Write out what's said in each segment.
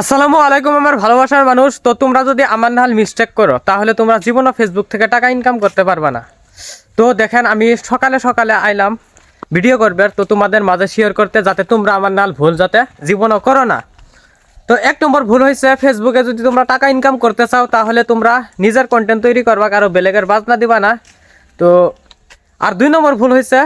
আসসালামু আলাইকুম, আমার ভালোবাসার মানুষ। তো তোমরা যদি আমার নাহাল মিস্টেক করো, তাহলে তোমরা জীবনে ফেসবুক থেকে টাকা ইনকাম করতে পারবে না। তো দেখেন, আমি সকালে সকালে আইলাম ভিডিও করবে। তো তোমাদের মাঝে শেয়ার করতে যাতে তোমরা আমার নাল ভুল যাতে জীবনও করো না। তো এক নম্বর ভুল হয়েছে ফেসবুকে যদি তোমরা টাকা ইনকাম করতে চাও, তাহলে তোমরা নিজের কন্টেন্ট তৈরি করবা, কারও বেলেগের বাজনা দিবা না। তো আর দুই নম্বর ভুল হয়েছে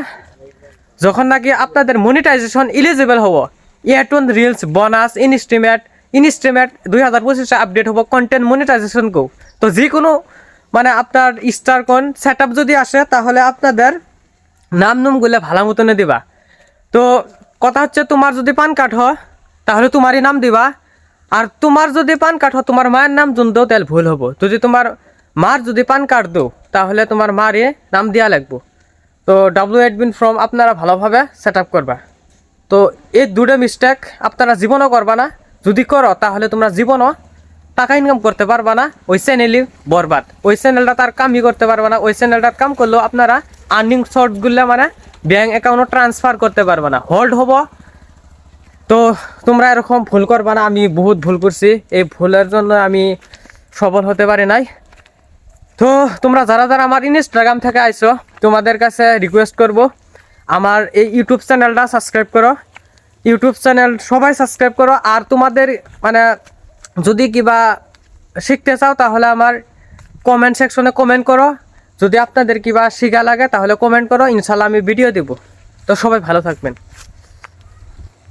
যখন নাকি আপনাদের মনিটাইজেশন ইলিজিবল হব। ইয়ারটুন রিলস বোনাস ইনস্ট্রিমেট ইনস্ট্রিমেট দুই হাজার পঁচিশে আপডেট হব কন্টেন্ট মনিটাইজেশন কো। তো যে কোনো মানে আপনার স্টার কোন সেট যদি আসে, তাহলে আপনাদের নাম নুমগুলো ভালো মতনে দিবা। তো কথা হচ্ছে তোমার যদি পান কার্ড হয়, তাহলে তোমারই নাম দিবা। আর তোমার যদি পান কার্ড হয়, তোমার মায়ের নাম জুন দাও, তাহলে ভুল হব। যদি তোমার মার যদি পান কার্ড দো তাহলে তোমার মারে নাম দেওয়া লাগবো। তো ডাব্লিউ এডমিন ফর্ম আপনারা ভালোভাবে সেট আপ করবা। তো এই দুটো মিস্টেক আপনারা জীবনও করবা না। যদি করো, তাহলে তোমরা জীবনও টাকা ইনকাম করতে পারবা না, ওই চ্যানেলই বরবাদ। ওই চ্যানেলটা তার কামই করতে পারবা না, ওই চ্যানেলটার কাম করলেও আপনারা আর্নিং শর্টগুলো মানে ব্যাঙ্ক অ্যাকাউন্টে ট্রান্সফার করতে পারবা না। হোল্ড হব। তো তোমরা এরকম ভুল করবা না, আমি বহুত ভুল করছি। এই ভুলের জন্য আমি সফল হতে পারি নাই। তো তোমরা যারা যারা আমার ইনস্টাগ্রাম থেকে আইছো, তোমাদের কাছে রিকোয়েস্ট করব, আমার এই ইউটিউব চ্যানেলটা সাবস্ক্রাইব করো। ইউটিউব চ্যানেল, সবাই সাবস্ক্রাইব করো। আর তোমাদের মানে যদি কিবা শিখতে চাও, তাহলে আমার কমেন্ট সেকশনে কমেন্ট করো। যদি আপনাদের কিবা শিখা লাগে, তাহলে কমেন্ট করো। ইনশাল্লাহ আমি ভিডিও দেব। তো সবাই ভালো থাকবেন।